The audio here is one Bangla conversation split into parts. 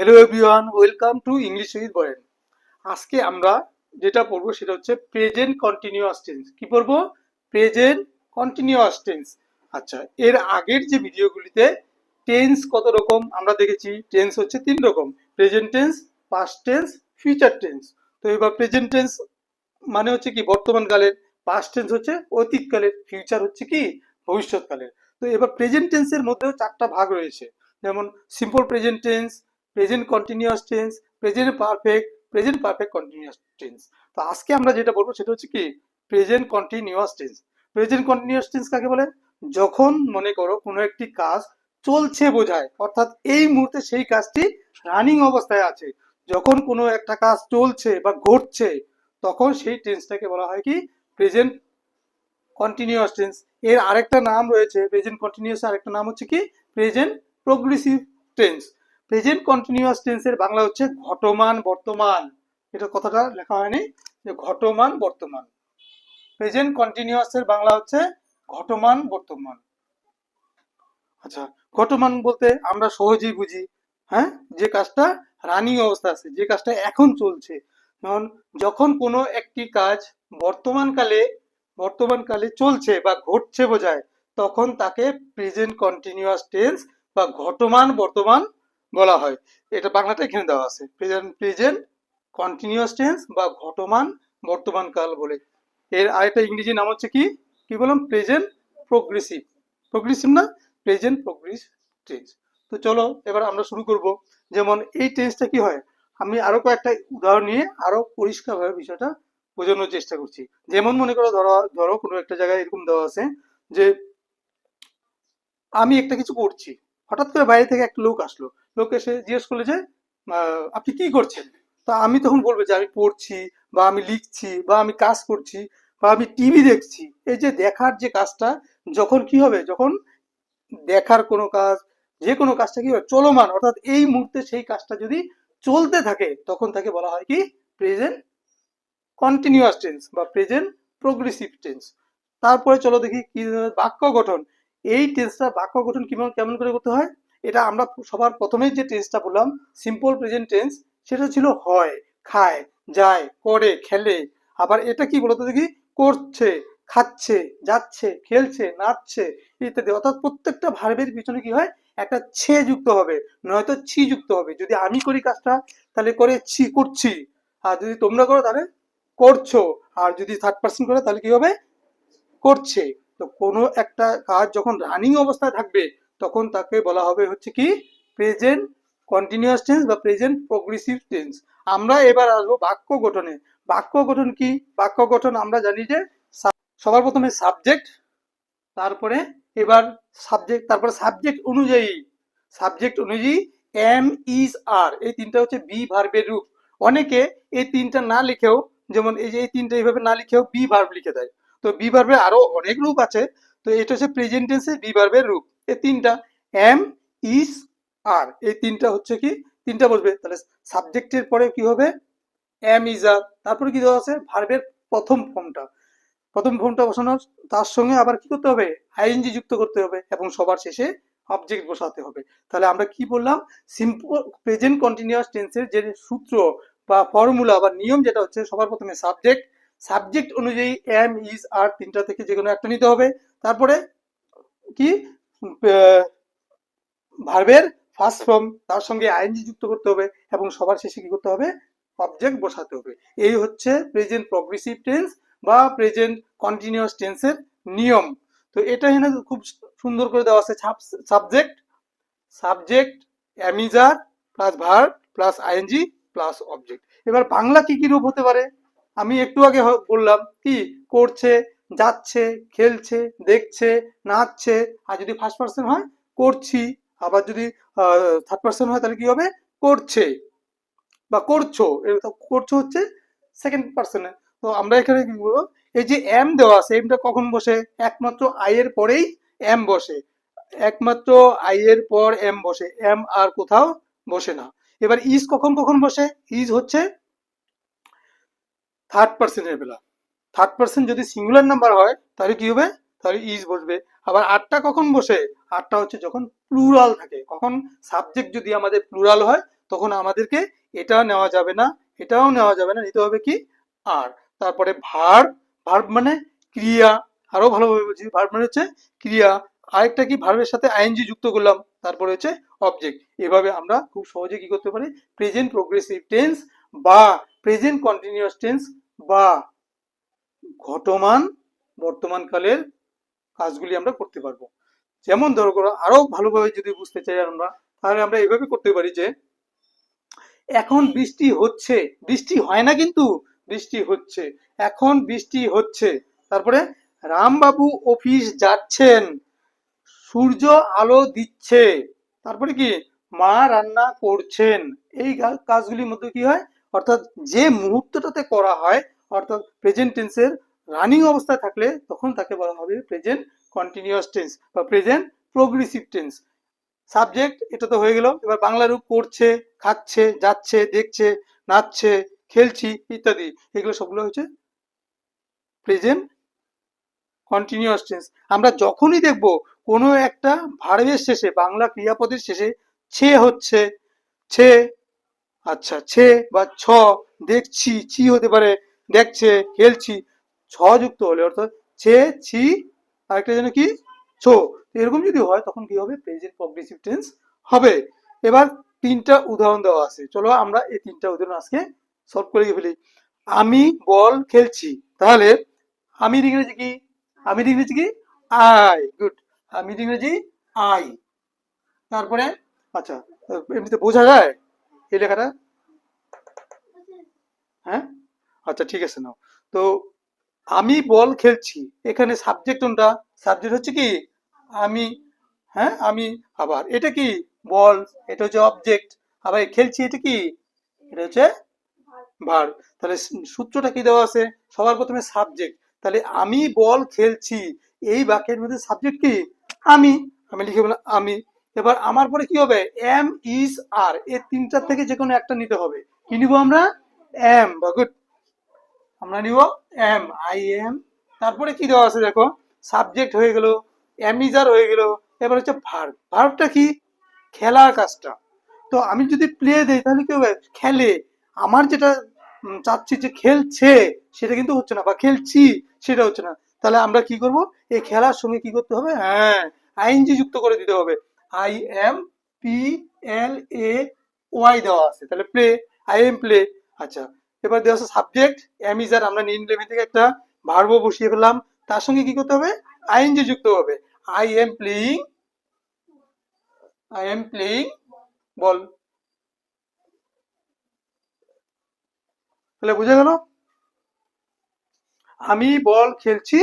Hello everyone welcome to English with Boyen আজকে আমরা যেটা পড়ব সেটা হচ্ছে প্রেজেন্ট কন্টিনিউয়াস টেন্স কি পড়ব? প্রেজেন্ট কন্টিনিউয়াস টেন্স আচ্ছা এর আগের যে ভিডিওগুলিতে টেন্স কত রকম আমরা দেখেছি? টেন্স হচ্ছে তিন রকম। Present tense past tense future tense তো এবার প্রেজেন্ট টেন্স মানে হচ্ছে কি? বর্তমান কালের। পাস্ট টেন্স হচ্ছে অতীতকালের ফিউচার হচ্ছে কি? ভবিষ্যৎকালের তো এবার প্রেজেন্ট টেন্সের মধ্যেও চারটা ভাগ রয়েছে। যেমন simple present tense present continuous tense present perfect present perfect continuous tense তো আজকে আমরা যেটা বলব সেটা হচ্ছে কি present continuous tense present continuous tense কাকে বলে? যখন মনে করো কোনো একটি কাজ চলছে বোঝায়, অর্থাৎ এই মুহূর্তে সেই কাজটি রানিং অবস্থায় আছে। যখন কোনো একটা কাজ চলছে বা ঘটছে, তখন সেই টেন্সটাকে বলা হয় কি? প্রেজেন্ট কন্টিনিউয়াস টেন্স এর আরেকটা নাম রয়েছে প্রেজেন্ট কন্টিনিউয়াস আরেকটা নাম হচ্ছে কি? Present progressive tense present continuous টেন্সের বাংলা হচ্ছে ঘটমান, বর্তমান। এটা কথাটা লেখা হয়নি, যে ঘটমান, বর্তমান। প্রেজেন্ট কন্টিনিউয়াস এর বাংলা হচ্ছে ঘটমান, বর্তমান। আচ্ছা ঘটমান বলতে আমরা সহজেই বুঝি হ্যাঁ? যে কাজটা রানিং অবস্থা আছে, যে কাজটা এখন চলছে। যেমন, যখন কোনো একটি কাজ বর্তমানকালে বর্তমানকালে চলছে বা ঘটছে বোঝায়, তখন তাকে প্রেজেন্ট কন্টিনিউয়াস টেন্স বা ঘটমান, বর্তমান বলা হয়। এটা বাংলাটা এখানে দেওয়া আছে। প্রেজেন্ট প্রেজেন্ট কন্টিনিউয়াস টেন্স বা ঘটমান, বর্তমান কাল বলে। এর আরেকটা ইংরেজি নাম হচ্ছে কি? কি বললাম? প্রেজেন্ট প্রোগ্রেসিভ প্রোগ্রেসিভ না? প্রেজেন্ট প্রোগ্রেস টেন্স তো চলো, এবার আমরা শুরু করব। যেমন এই টেন্সটা কি হয়? আমি আরও কয়েকটা উদাহরণ নিয়ে আরও পরিষ্কারভাবে বিষয়টা বোঝানোর চেষ্টা করছি। যেমন মনে করো, ধরো ধরো কোনো একটা জায়গায় এরকম দেওয়া আছে যে, আমি একটা কিছু করছি। হঠাৎ করে বাইরে থেকে একটা লোক আসলো। লোক এসে জিজ্ঞেস করলে যে আপনি কি করছেন? তা আমি তখন বলব যে, আমি পড়ছি বা আমি লিখছি বা আমি কাজ করছি বা আমি টিভি দেখছি। এই যে দেখার যে কাজটা, যখন কি হবে? যখন দেখার কোনো কাজ, যে কোনো কাজটা কি হবে? চলমান, অর্থাৎ এই মুহূর্তে সেই কাজটা যদি চলতে থাকে, তখন তাকে বলা হয় কি? প্রেজেন্ট কন্টিনিউয়াস টেন্স বা প্রেজেন্ট প্রোগ্রেসিভ টেন্স তারপরে চলো দেখি কি বাক্য গঠন। এই টেন্সটা বাক্য গঠন কেমন কেমন করে করতে হয়? এটা আমরা সবার প্রথমেই যে টেন্সটা বললাম সিম্পল প্রেজেন্ট টেন্স সেটা ছিল হয়, খায়, যায়, করে, খেলে। আবার এটা কি বলতো দেখি? করছে, খাচ্ছে, যাচ্ছে, খেলছে, নাচছে, ইত্যাদি। অর্থাৎ প্রত্যেকটা ভার্বের পিছনে কি হয়? একটা ছে যুক্ত হবে, নয়তো ছি যুক্ত হবে। যদি আমি করি কাজটা, তাহলে করে ছি, করছি। আর যদি তোমরা করো, তাহলে করছ। আর যদি থার্ড পার্সন করে, তাহলে কি হবে? করছে। তো কোনো একটা কাজ যখন রানিং অবস্থায় থাকবে তখন তাকে বলা হবে হচ্ছে কি? প্রেজেন্ট কন্টিনিউয়াস টেন্স বা প্রেজেন্ট প্রোগ্রেসিভ টেন্স আমরা এবার আসব বাক্য গঠনে। বাক্য গঠন কি? বাক্য গঠন আমরা জানি যে সবার প্রথমে সাবজেক্ট তারপরে এবার সাবজেক্ট তারপরে সাবজেক্ট অনুযায়ী। সাবজেক্ট অনুযায়ী এম ইজ আর এই তিনটা হচ্ছে বি ভার্বের রূপ। অনেকে এই তিনটা না লিখেও, যেমন এই যে এই তিনটা এইভাবে না লিখেও বি ভার্ব লিখে দেয়। তো বি ভার্বের আরও অনেক রূপ আছে। তো এটা হচ্ছে প্রেজেন্ট টেন্সে বি ভার্বের রূপ। এই তিনটা এম ইজ আর এই তিনটা হচ্ছে কি? তিনটা বলবে। তাহলে সাবজেক্টের পরে কি হবে? এম ইজ আর তারপরে কি দেওয়া আছে? ভার্বের প্রথম ফর্মটা প্রথম ফর্মটা বসানোর, তার সঙ্গে আবার কি করতে হবে? আইএনজি যুক্ত করতে হবে এবং সবার শেষে অবজেক্ট বসাতে হবে। তাহলে আমরা কি বললাম? সিম্পল প্রেজেন্ট কন্টিনিউয়াস টেন্সের যে সূত্র বা ফর্মুলা বা নিয়ম যেটা হচ্ছে, সবার প্রথমে সাবজেক্ট সাবজেক্ট অনুযায়ী এম ইজ আর তিনটা থেকে যে কোনো একটা নিতে হবে। তারপরে কি? ভার্বের ফার্স্ট ফর্ম তার সঙ্গে আইএনজি যুক্ত করতে হবে এবং সবার শেষে কি করতে হবে? অবজেক্ট বসাতে হবে। এই হচ্ছে প্রেজেন্ট প্রগ্রেসিভ টেন্স বা প্রেজেন্ট কন্টিনিউয়াস টেন্সের নিয়ম। তো এটা এখানে খুব সুন্দর করে দেওয়া আছে subject subject am is are plus verb plus ING plus object এবার বাংলা কি কি রূপ হতে পারে? আমি একটু আগে বললাম কি করছে যাচ্ছে, খেলছে, দেখছে, নাচছে, আর যদি ফার্স্ট পার্সন হয়, করছি। আবার যদি থার্ড পার্সন হয়, তাহলে কি হবে? করছে বা করছ। করছ হচ্ছে সেকেন্ড পার্সনে তো আমরা এখানে কি বলব? এই যে এম দেওয়া আছে এমটা কখন বসে? একমাত্র আই এর পরেই এম বসে। একমাত্র আই এর পর এম বসে। এম আর কোথাও বসে না। এবার ইজ কখন কখন বসে? ইজ হচ্ছে থার্ড পার্সনের বেলা। থার্ড পার্সন যদি সিঙ্গুলার নাম্বার হয়, তাহলে কি হবে? তাহলে ইজ বসবে। আবার আটটা কখন বসে? আটটা হচ্ছে যখন প্লুরাল থাকে। কখন সাবজেক্ট যদি আমাদের প্লুরাল হয়, তখন আমাদেরকে এটাও নেওয়া যাবে না, এটাও নেওয়া যাবে না, নিতে হবে কি? আর তারপরে ভার্ব ভার্ব মানে ক্রিয়া। আরও ভালোভাবে বুঝি। ভার্ব মানে হচ্ছে ক্রিয়া। আরেকটা কি? ভার্বের সাথে আইএনজি যুক্ত করলাম। তারপরে হচ্ছে অবজেক্ট এভাবে আমরা খুব সহজে কি করতে পারি? প্রেজেন্ট প্রোগ্রেসিভ টেন্স বা প্রেজেন্ট কন্টিনিউয়াস টেন্স বা ঘটমান বর্তমানকালের কাজগুলি আমরা করতে পারব। যেমন ধরো করো আরও ভালোভাবে যদি বুঝতে চাই আমরা, তাহলে আমরা এভাবে করতে পারি যে, এখন বৃষ্টি হচ্ছে, বৃষ্টি হয় না কিন্তু বৃষ্টি হচ্ছে, এখন বৃষ্টি হচ্ছে। তারপরে রামবাবু অফিস যাচ্ছেন, সূর্য আলো দিচ্ছে, তারপরে কি মা রান্না করছেন। এই কাজগুলির মধ্যে কি হয়? অর্থাৎ যে মুহূর্তটাতে করা হয় অর্থাৎ প্রেজেন্ট টেন্সের রানিং অবস্থায় থাকলে তখন তাকে বলা হবে প্রেজেন্ট কন্টিনিউয়াস টেন্স বা প্রেজেন্ট প্রোগ্রেসিভ টেন্স সাবজেক্ট এটা তো হয়ে গেল। এবার বাংলা রূপ করছে, খাচ্ছে, যাচ্ছে, দেখছে, নাচছে, খেলছি ইত্যাদি। এগুলো সবগুলো হচ্ছে প্রেজেন্ট কন্টিনিউয়াস টেন্স আমরা যখনই দেখব কোনো একটা ভার্বের শেষে, বাংলা ক্রিয়াপদের শেষে ছে হচ্ছে, ছে আচ্ছা ছে বা ছ, দেখছি, ছি হতে পারে দেখছে খেলছি ছ যুক্ত হলে, অর্থাৎ ছে, ছি, আরেকটা যেন কি? ছো। এরকম যদি হয়, তখন কি হবে? প্রেজেন্ট প্রগ্রেসিভ টেন্স হবে। এবার তিনটা উদাহরণ দেওয়া আছে। চলো আমরা এই তিনটা উদাহরণ আজকে সলভ করে ফেলি। আমি বল খেলছি। তাহলে আমি ইংরেজি কি? আমি ইংরেজি কি? আই গুড আমি ইংরেজি আই তারপরে আচ্ছা এমনিতে বোঝা যায়? এই লেখাটা? হ্যাঁ? আচ্ছা ঠিক আছে নাও। তো আমি বল খেলছি, এখানে সাবজেক্ট কোনটা? সাবজেক্ট হচ্ছে কি, আমি হ্যাঁ আমি আবার, এটা কি? বল, এটা হচ্ছে অবজেক্ট আবার খেলছি এটা কি? এটা হচ্ছে ভার। তাহলে সূত্রটা কি দেওয়া আছে? সবার প্রথমে সাবজেক্ট তাহলে আমি বল খেলছি, এই বাক্যের মধ্যে সাবজেক্ট কি? আমি আমি লিখে বললাম আমি। এবার আমার পরে কি হবে? এম ইজ আর এই তিনটার থেকে যে কোনো একটা নিতে হবে। কি নিব আমরা? এম বা গুড আমরা নিব এম আই এম তারপরে কি দেওয়া আছে দেখো? সাবজেক্ট হয়ে গেল অ্যামিজার হয়ে গেল, এবার হচ্ছে ভার্ব ভার্বটা কি? খেলার কাজটা। তো আমি যদি প্লে দেই, তাহলে কি হবে? খেলে। আমার যেটা চাচ্ছি যে খেলছে, সেটা কিন্তু হচ্ছে না, বা খেলছি, সেটা হচ্ছে না। তাহলে আমরা কি করব? এই খেলার সঙ্গে কি করতে হবে? হ্যাঁ আইএনজি যুক্ত করে দিতে হবে। I am P L A Y দেওয়া আছে। তাহলে প্লে আই এম প্লে আচ্ছা এবার দেওয়া আছে সাবজেক্ট এম ইজ আমরা নিন লেভেল থেকে একটা ভার্ব বসিয়ে ফেললাম। তার সঙ্গে কি করতে হবে? আইএনজি যুক্ত হবে। I am playing I am playing ball তাহলে বুঝে গেল? আমি বল খেলছি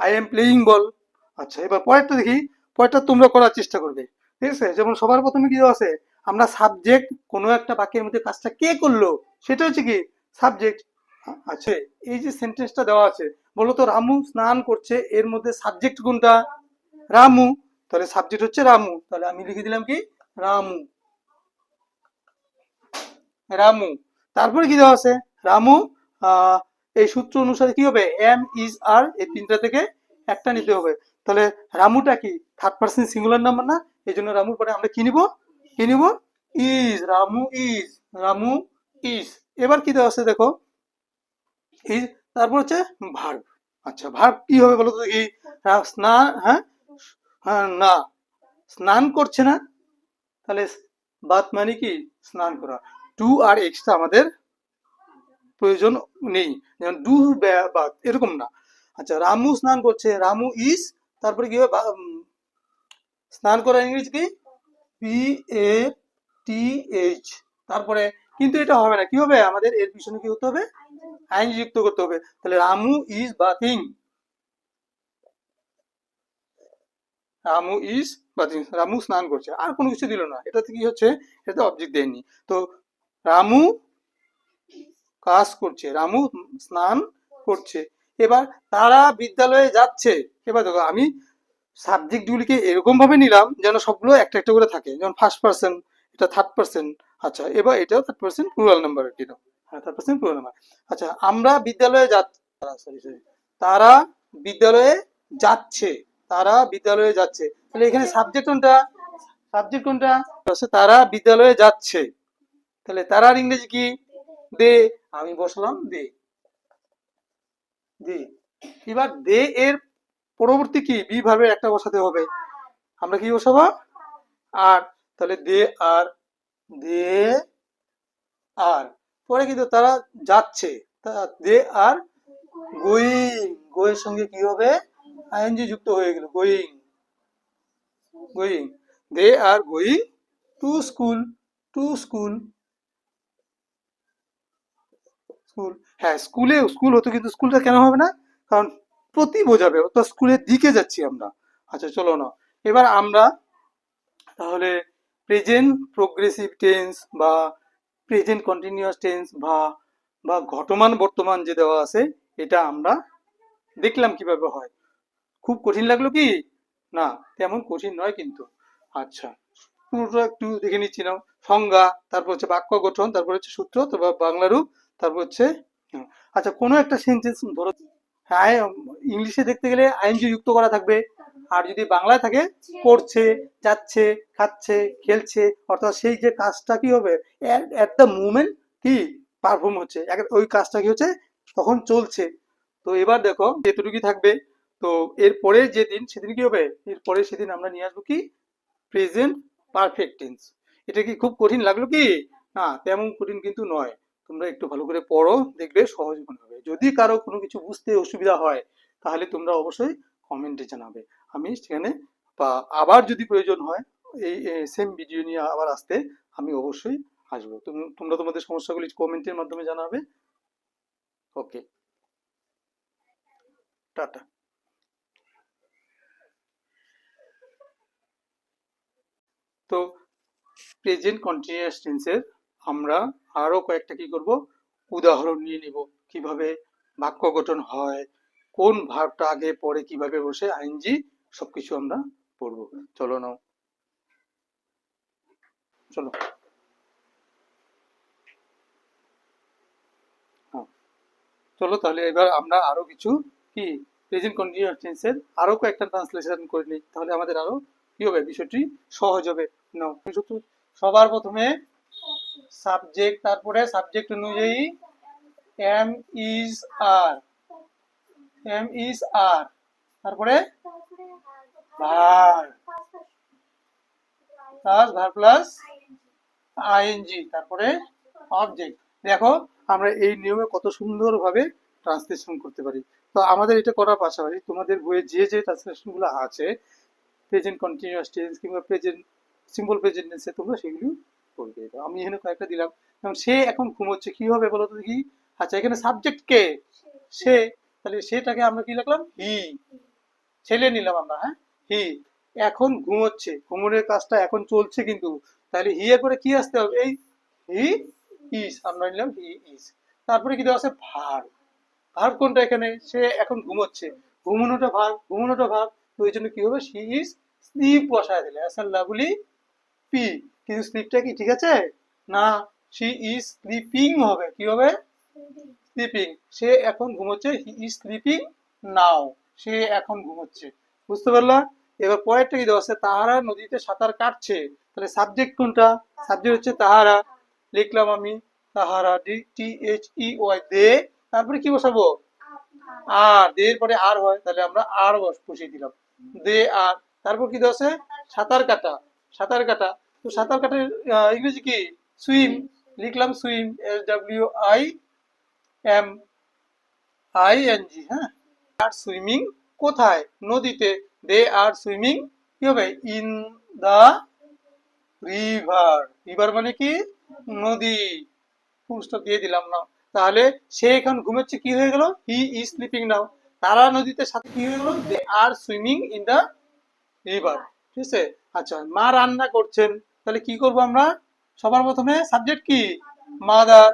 আই এম প্লেইং বল আচ্ছা এবার পরেরটা দেখি। পরেরটা তোমরা করার চেষ্টা করবে। ঠিক আছে? যেমন সবার প্রথমে কি আছে? আমরা সাবজেক্ট কোনো একটা বাক্যের মধ্যে কাজটা কে করল? সেটা হচ্ছে কি? সাবজেক্ট আছে এই যে সেন্টেন্সটা দেওয়া আছে বলো তো রামু স্নান করছে, এর মধ্যে সাবজেক্ট কোনটা? রামু। তাহলে সাবজেক্ট হচ্ছে রামু। তাহলে আমি লিখে দিলাম কি? রামু। রামু। তারপরে কি দেওয়া আছে? রামু এই সূত্র অনুসারে কি হবে? এম ইজ আর এই তিনটা থেকে একটা নিতে হবে। তাহলে রামুটা কি? থার্ড পার্সন সিঙ্গুলার নাম্বার না? এই জন্য রামুর পরে আমরা কি নিব? কি নিব? Is Ramu is Ramu is এবার কি দেওয়া আছে দেখো? ইজ তারপর হচ্ছে ভার্ব আচ্ছা ভার্ব কি হবে বলো তো দেখি? স্নান হ্যাঁ? হ্যাঁ না। স্নান করছে না? তাহলে বাত মানে কি? স্নান করা। টু আর এক্সট্রা আমাদের প্রয়োজন নেই। যেমন ডু বাত, এরকম না। আচ্ছা রামু স্নান করছে। রামু ইস তারপরে কি হবে? স্নান করা ইংরেজি কি? পি এ টি এইচ তারপরে কিন্তু এটা হবে না। কি হবে? আমাদের এর পিছনে কি হতে হবে? আইন যুক্ত করতে হবে। তাহলে Ramu is bathing Ramu is bathing Ramu স্নান করছে। আর কোনো কিছু দিল না। এটাতে কি হচ্ছে? এটাতে অবজেক্ট দেয়নি। তো রামু কাজ করছে। রামু স্নান করছে। এবার তারা বিদ্যালয়ে যাচ্ছে। এবার দেখো, আমি সাবজেক্টগুলিকে এরকম ভাবে নিলাম যেন সবগুলো একটা একটা করে থাকে। যেমন ফার্স্ট পার্সন এটা থার্ড পার্সন আচ্ছা এবার এটাও থার্ড পার্সন প্লুরাল নাম্বার দিল। হ্যাঁ থার্ড পার্সন প্লুরাল নাম্বার আচ্ছা আমরা বিদ্যালয়ে যা সরি সরি তারা বিদ্যালয়ে যাচ্ছে, তারা বিদ্যালয়ে যাচ্ছে। তাহলে এখানে সাবজেক্ট কোনটা? সাবজেক্ট কোনটা? তারা বিদ্যালয়ে যাচ্ছে। তাহলে তারার ইংরেজি কি? দে, আমি বসলাম, দে। দে। এবার দে এর পরবর্তী কি? বি ভার্বের একটা বসাতে হবে। আমরা কি বসাবো? আর তাহলে দে আর দে আর। পরে কিন্তু তারা যাচ্ছে। দে আর গোয়িং। গোয়ের সঙ্গে কি হবে? আইএনজি যুক্ত হয়ে গেল। Going. Going. They are going to school. To school. School. হ্যাঁ স্কুলে, স্কুল হতো কিন্তু স্কুলটা কেন হবে না? কারণ প্রতি বোঝাবে। তো স্কুলের দিকে যাচ্ছি আমরা। আচ্ছা চলো না। এবার আমরা তাহলে প্রেজেন্ট প্রোগ্রেসিভ টেন্স বা প্রেজেন্ট কন্টিনিউয়াস টেন্স বা বা ঘটমান বর্তমান যে দেওয়া আছে এটা আমরা দেখলাম কীভাবে হয়। খুব কঠিন লাগল কি? না তেমন কঠিন নয় কিন্তু। আচ্ছা পুরোটা একটু দেখে নিচ্ছি নাও। সংজ্ঞা তারপর হচ্ছে বাক্য গঠন তারপর হচ্ছে সূত্র তারপর বাংলা রূপ তারপর হচ্ছে হুম, আচ্ছা কোনো একটা সেন্টেন্স ধরো হ্যাঁ ইংলিশে দেখতে গেলে আইএনজি যুক্ত করা থাকবে। আর যদি বাংলায় থাকে, পড়ছে, যাচ্ছে, খাচ্ছে, খেলছে, অর্থাৎ সেই যে কাজটা কি হবে? অ্যাট দ্য মুমেন্ট কি পারফর্ম হচ্ছে? ওই কাজটা কি হচ্ছে? তখন চলছে। তো এবার দেখো যেটুকুই থাকবে। তো এরপরে যে দিন, সেদিন কি হবে? এরপরে সেদিন আমরা নিয়ে আসব কি? প্রেজেন্ট পারফেক্ট টেন্স এটা কি খুব কঠিন লাগল কি? না, তেমন কঠিন কিন্তু নয়। তোমরা একটু ভালো করে পড়ো, দেখবে সহজ মনে হবে। যদি কারও কোনো কিছু বুঝতে অসুবিধা হয়, তাহলে তোমরা অবশ্যই কমেন্টে জানাবে। আমি সেখানে, বা আবার যদি প্রয়োজন হয়, এই সেম ভিডিও নিয়ে আবার আসতে আমি অবশ্যই আসব। তোম- তোমরা তোমাদের সমস্যাগুলি কমেন্টের মাধ্যমে জানাবে। Okay tata. তো প্রেজেন্ট কন্টিনিউয়াস টেন্সের আমরা আরও কয়েকটা কি করব? উদাহরণ নিয়ে নিব। কীভাবে বাক্য গঠন হয়, কোন ভার্বটা আগে পরে কীভাবে বসে, আইনজি সবকিছু আমরা পড়ব। চলো নাও। চলো। হ্যাঁ। চলো তাহলে এবার আমরা আরও কিছু কি প্রেজেন্ট কন্টিনিউয়াস টেন্সের আরও কয়েকটা ট্রান্সলেশন করে নিই। তাহলে আমাদের আরও কি হবে? বিষয়টি সহজ হবে। নাও। সবার প্রথমে সাবজেক্ট তারপরে সাবজেক্ট অনুযায়ী am is are am is are তারপরে? ভার। প্লাস ভার প্লাস আইএনজি তারপরে অবজেক্ট দেখো, আমরা এই নিয়মে কত সুন্দরভাবে ট্রান্সলেশন করতে পারি। তো আমাদের এটা করার পাশাপাশি তোমাদের বইয়ে যে যে ট্রান্সলেশনগুলো আছে প্রেজেন্ট কন্টিনিউয়াস টেন্স কিংবা প্রেজেন্ট সিম্পল প্রেজেন্ট টেন্সে তোমরা সেগুলো করবে। আমি এখানে কয়েকটা দিলাম। যেমন সে এখন ঘুমোচ্ছে, কি হবে বলো তো দেখি? আচ্ছা এখানে সাবজেক্ট কে? সে। তাহলে সেটাকে আমরা কি লিখলাম? হি ছেলে নিলাম আমরা হ্যাঁ? হি এখন ঘুমোচ্ছে ঘুমোনোর কাজটা এখন চলছে কিন্তু। তাহলে হি এ করে কি আসতে হবে? এই হি ইজ আমরা নিলাম হি ইজ। তারপরে কি দেওয়া আছে? ভার। ভার কোনটা এখানে? সে এখন ঘুমোচ্ছে। ঘুমানোটা ভার ঘুমানোটা ভার। তো ওই জন্য কি হবে? সি ইজ স্লিপ বসায় দিলে। আসল লাভলি পি। কিন্তু স্লিপটা কি ঠিক আছে? না সি ইজ স্লিপিং হবে। কি হবে? স্লিপিং। সে এখন ঘুমোচ্ছে হি ইজ স্লিপিং নাও। সে এখন ঘুমোচ্ছে। বুঝতে পারলা? এবার পরেরটা কি দেওয়া তাহারা নদীতে সাঁতার কাটছে। তাহলে সাবজেক্ট কোনটা? সাবজেক্ট হচ্ছে তাহারা। লিখলাম আমি। তাহারা D T H E Y they. তারপরে কি বসাবো? আর। দে এর পরে আর হয়। তাহলে আমরা আর বস, বসিয়ে দিলাম। দে, আর। তারপর কি দেওয়া আছে? সাঁতার কাটা। সাঁতার কাটা। তো সাঁতার কাটার ইংরেজি কি? সুইম লিখলাম swim S W I M I N G হ্যাঁ? আর সুইমিং কোথায়? নদীতে। দে আর সুইমিং কি হবে? In the river. রিভার মানে কি? নদী। ফুলস্টপ দিয়ে দিলাম না। তাহলে সে এখন ঘুমাচ্ছে, কি হয়ে গেল? হি ইজ স্লিপিং নাও তারা নদীতে সাথে কি হয়ে গেল? They are swimming in the river ঠিক আছে? আচ্ছা মা রান্না করছেন। তাহলে কি করব আমরা? সবার প্রথমে সাবজেক্ট কি? মাদার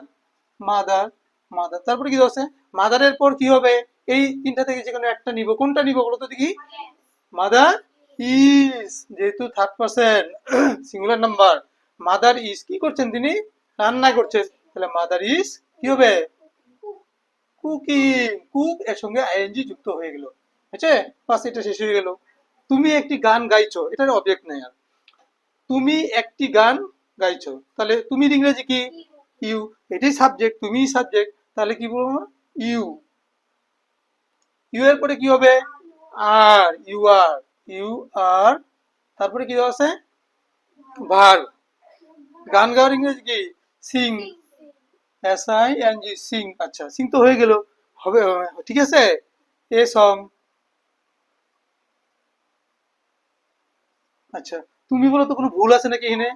মাদার মাদার তারপরে কি আছে? মাদারের পর কি হবে? এই তিনটা থেকে যে কোনো একটা নিব। কোনটা নিব বলো তো দেখি? মাদার ইজ যেহেতু third person singular number mother is কি করছেন তিনি? রান্না করছেন। তাহলে মাদার ইজ কি হবে? কুকিং কুক এর সঙ্গে আইএনজি যুক্ত হয়ে গেল। আছে এটা শেষ হয়ে গেল। তুমি একটি গান গাইছো, এটার অবজেক্ট নেই আর। তুমি একটি গান গাইছো, তাহলে তুমি ইংরেজি কি? ইউ এটাই সাবজেক্ট তুমিই সাবজেক্ট তাহলে কি বলব? ইউ ইউ এর পরে কি হবে? আর, ইউ আর ইউ আর, তারপরে কি আছে? ভার। গান গাওয়ার ইংরেজি কি? Sing. S I N G sing. আচ্ছা সিং তো হয়ে গেল। হবে। ঠিক আছে? A song. আচ্ছা তুমি বলো তো কোনো ভুল আছে নাকি এখানে?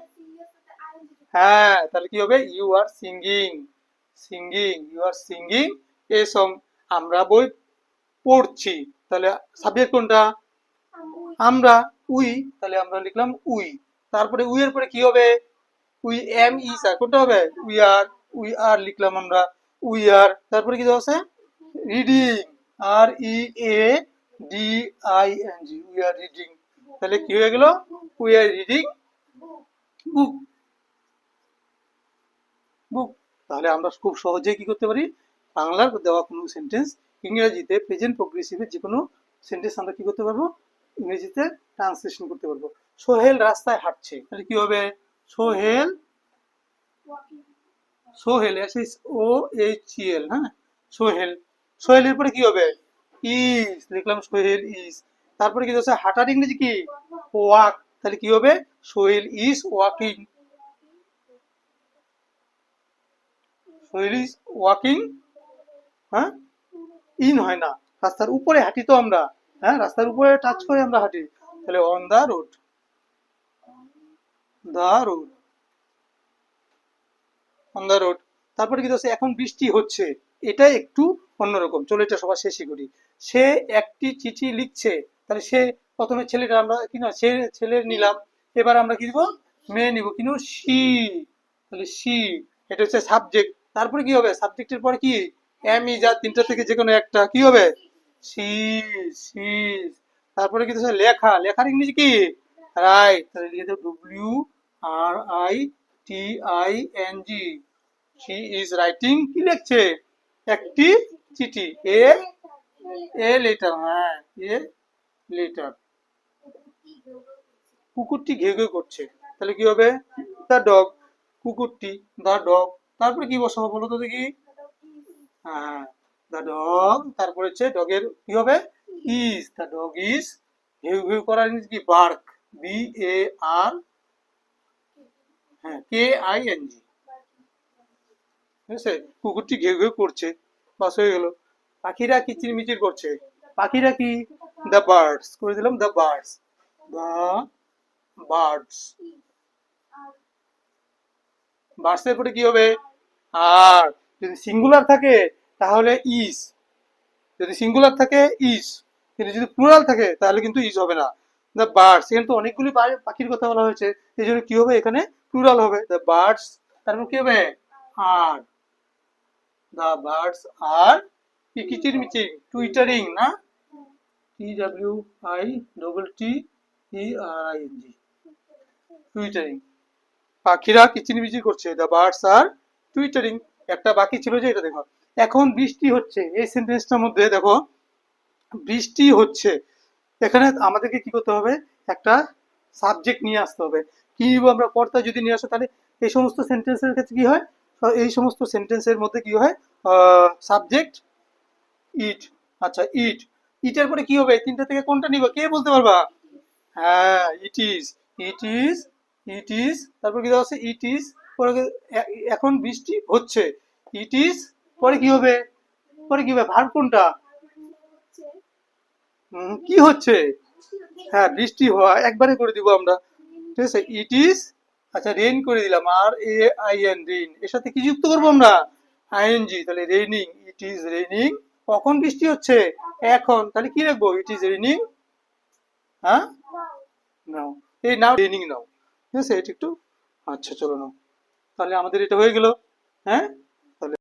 হ্যাঁ তাহলে কি হবে? You are singing. Singing, you are singing. A song. আমরা বই পড়ছি, তাহলে সাবজেক্ট কোনটা? আমরা উই, তাহলে আমরা লিখলাম উই। তারপরে উই এর পরে কি হবে? উই এম ই, স্যার, কোনটা হবে? উই আর উই আর লিখলাম আমরা উই আর। তারপরে কি আছে? Reading, R E A D I N G, we are reading. তাহলে কি হয়ে গেল? We are reading book. Book. তাহলে আমরা খুব সহজেই কি করতে পারি? বাংলার দেওয়া কোনো সেন্টেন্স ইংরেজিতে প্রেজেন্ট প্রোগ্রেসিভের যে কোনো সেন্টেন্স আমরা কি করতে পারব? ইংরেজিতে ট্রান্সলেশন করতে পারব। সোহেল রাস্তায় হাঁটছে। তাহলে কি হবে? Sohel Sohel S S O H L হ্যাঁ? সোহেল। সোহেলের পরে কি হবে? ইস লিখলাম সোহেল ইস। তারপরে কি হচ্ছে? হাঁটার ইংরেজি কি? ওয়াক। তাহলে কি হবে? Sohel is walking. Sohel is walking হ্যাঁ? ইন হয় না। রাস্তার উপরে হাঁটি তো আমরা। হ্যাঁ রাস্তার উপরে টাচ করে আমরা হাঁটি। তাহলে on the road the road on the road তারপরে কি হচ্ছে এখন বৃষ্টি হচ্ছে। এটা একটু অন্যরকম। চলো এটা সবার শেষই করি। সে একটি চিঠি লিখছে। তাহলে সে প্রথমে ছেলেটা আমরা কি না, সে ছেলে নিলাম। এবার আমরা কি দিব মেয়ে নিব। কিন্তু সি তাহলে সি এটা হচ্ছে সাবজেক্ট তারপরে কি হবে? সাবজেক্টের পরে কি? এম ই যা তিনটা থেকে যে কোনো একটা। কি হবে? She she. তারপরে কি লেখা। লেখার ইংরেজি কি? রাইট। তাহলে লিখে দেব W R I T I N G. She is writing. কি লিখছে? একটি চিঠি। A a letter. হ্যাঁ এ লেটার। কুকুরটি ঘে ঘে করছে। তাহলে কি হবে? দ্য ডগ কুকুরটি দ্য ডগ তারপরে কি বসাবো বলো তো দেখি। হ্যাঁ দ্য ডগ তারপরে হচ্ছে ডগের কি হবে? ইজ দ্য ডগ ইজ ঘেউ ঘেউ করার ইংরেজি কি? বার্ক বি এ আর হ্যাঁ কে আই এন জি ঠিক আছে? কুকুরটি ঘেউ ঘেউ করছে, বাস হয়ে গেল। পাখিরা কিচিরমিচির করছে? পাখিরা কি? দ্য বার্ডস করে দিলাম দ্য বার্ডস দ্য বার্ডস বার্ডসের পরে কি হবে? আর। যদি সিঙ্গুলার থাকে, তাহলে ইস যদি সিঙ্গুলার থাকে ইস কিন্তু যদি প্লুরাল থাকে, তাহলে কিন্তু ইস হবে না। দ্য বার্ডস এখানে তো অনেকগুলি পাখির কথা বলা হয়েছে। এই জন্য কি হবে? এখানে প্লুরাল হবে। দ্য বার্ডস তারপর কি হবে? আর দ্য বার্ডস আর কিচির মিচির টুইটারিং না? T W I double T E R I N G twittering পাখিরা কিচিরমিচির করছে। দ্য বার্ডস আর টুইটারিং একটা বাকি ছিল যে এটা দেখো। এখন বৃষ্টি হচ্ছে, এই সেন্টেন্সটার মধ্যে দেখো, বৃষ্টি হচ্ছে। এখানে আমাদেরকে কি করতে হবে? একটা সাবজেক্ট নিয়ে আসতে হবে। কি আমরা কর্তা যদি নিয়ে আসো, তাহলে এই সমস্ত সেন্টেন্সের ক্ষেত্রে কি হয়? এই সমস্ত সেন্টেন্সের মধ্যে কি হয়? সাবজেক্ট ইট আচ্ছা ইট ইটের পরে কি হবে? তিনটা থেকে কোনটা নিব? কে বলতে পারবা? হ্যাঁ it is it is it is তারপর কি দেওয়া আছে? ইট ইজ পরে এখন বৃষ্টি হচ্ছে। ইট ইজ পরে কি হবে? পরে কি হবে? ভার কোনটা? কি হচ্ছে? হ্যাঁ বৃষ্টি হওয়া, একবারে করে দিব আমরা। ঠিক আছে? ইট ইজ আচ্ছা রেইন করে দিলাম। R A I N rain এর সাথে কি যুক্ত করব আমরা? আইএনজি তাহলে রেনিং ইট ইজ রেনিং কখন বৃষ্টি হচ্ছে? এখন। তাহলে কি রাখব? ইট ইজ রেনিং হ্যাঁ? নাও। এই নাও রেনিং নাও। ঠিক আছে? এটা একটু আচ্ছা চলো নাও। তাহলে আমাদের এটা হয়ে গেল হ্যাঁ?